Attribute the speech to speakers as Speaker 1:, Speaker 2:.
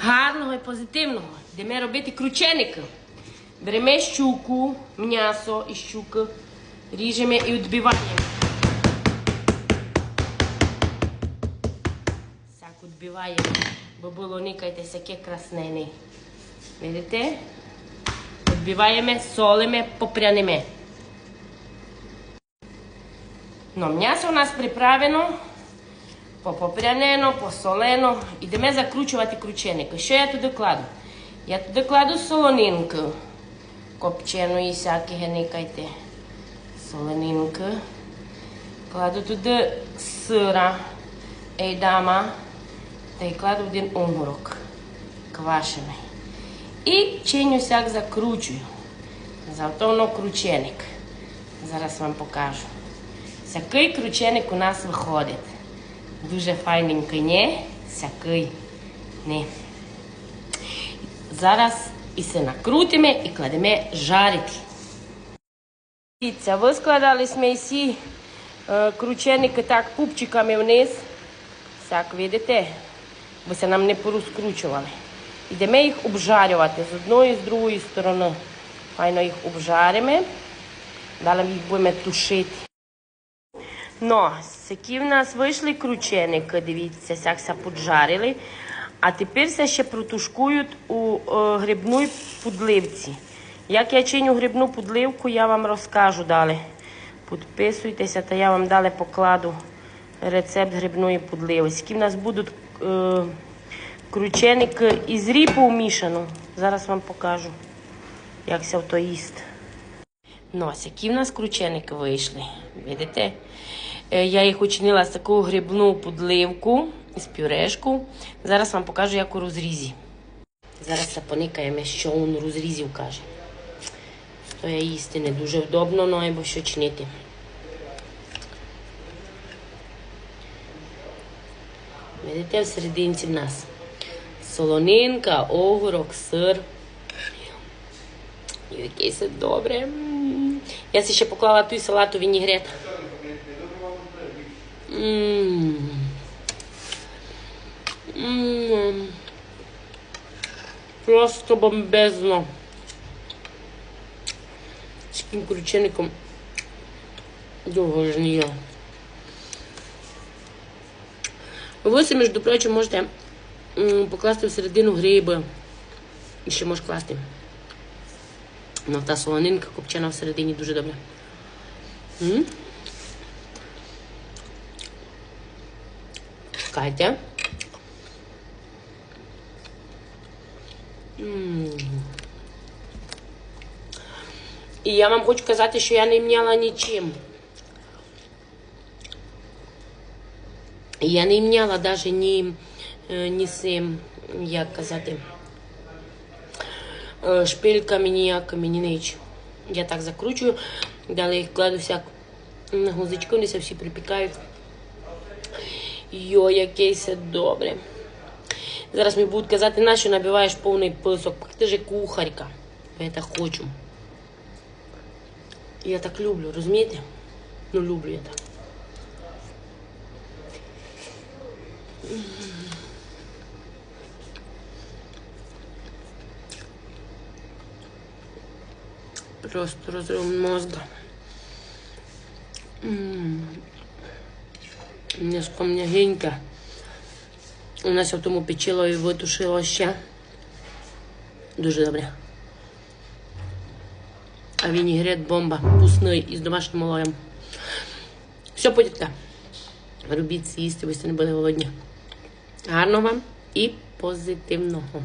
Speaker 1: Гарного і е позитивного е. Да ме крученика. Береме щуку, м'ясо і щука, ріжемо і відбиваємо. Так відбиваємо, бо було никайте сяке краснене. Видите? Відбиваємо, солими попрянемо. Но м'ясо у нас приправено. Попопрянено, посолено. Ідемо закручувати крученики. Що я туди кладу? Я туди кладу солонинку. Копченої всякі геникайте. Солонинку. Кладу туди сира, ейдама. Та й кладу один огурок квашений. І чиню всяк закручую. Завтовно крученик. Зараз вам покажу. Всякий крученик у нас виходить. Дуже файненький, не? Всякий. Не. Зараз і все накрутимо і кладемо жарити. Дивіться, вискладали всі е, крученики так пупчиками вниз. Так, видите? Бо це нам не порозкручували. Ідемо їх обжарювати з одної з другої сторони. Файно їх обжаримо. Далі їх будемо тушити. Ну, які в нас вийшли крученики, дивіться, сякся поджарили. А тепер все ще протушкують у е, грибній пудливці. Як я чиню грибну пудливку, я вам розкажу далі. Підписуйтеся, та я вам далі покладу рецепт грибної пудливості. В нас будуть е, крученики із ріпу вмішану. Зараз вам покажу, як це то їсти. Які в нас крученики вийшли. Видите? Е, Я їх учинила з таку грибну подливку з пюрешку. Зараз вам покажу, як у розрізі. Зараз це поникаємо, що він розрізі каже. То я їсти не дуже вдобно, ну або що чинити. Видите, всерединці в нас солонинка, огурок, сир. І який це добре. Я ще поклала той салат у вінігрет. Просто бомбезно. З таким кручеником довго ж не їла. Ви це, між прочим, можете покласти всередину гриби. І ще можеш класти. Ну, та солонинка копчена всередині дуже добре. М? М. І я вам хочу казати, що я не м'яла нічим. Я не м'яла навіть ні, ні цим, як казати, шпильками ніякими, ні нічим. Я так закручую, далі їх кладу всяк на гузичку, вони всі припікають. Йо, яке це добре. Зараз мені будуть казати, на що набиваєш повний писок. Ти же кухарка. Я так хочу. Я так люблю, розумієте? Ну, люблю я так. Просто розрив мозга. М'яско м'ягеньке. У нас в тому печило і витушило ще. Дуже добре. А вінігрет бомба. Вкусний із домашнім олоєм. Все подітка. Робіть їсти, ви не були голодні. Гарного вам і позитивного.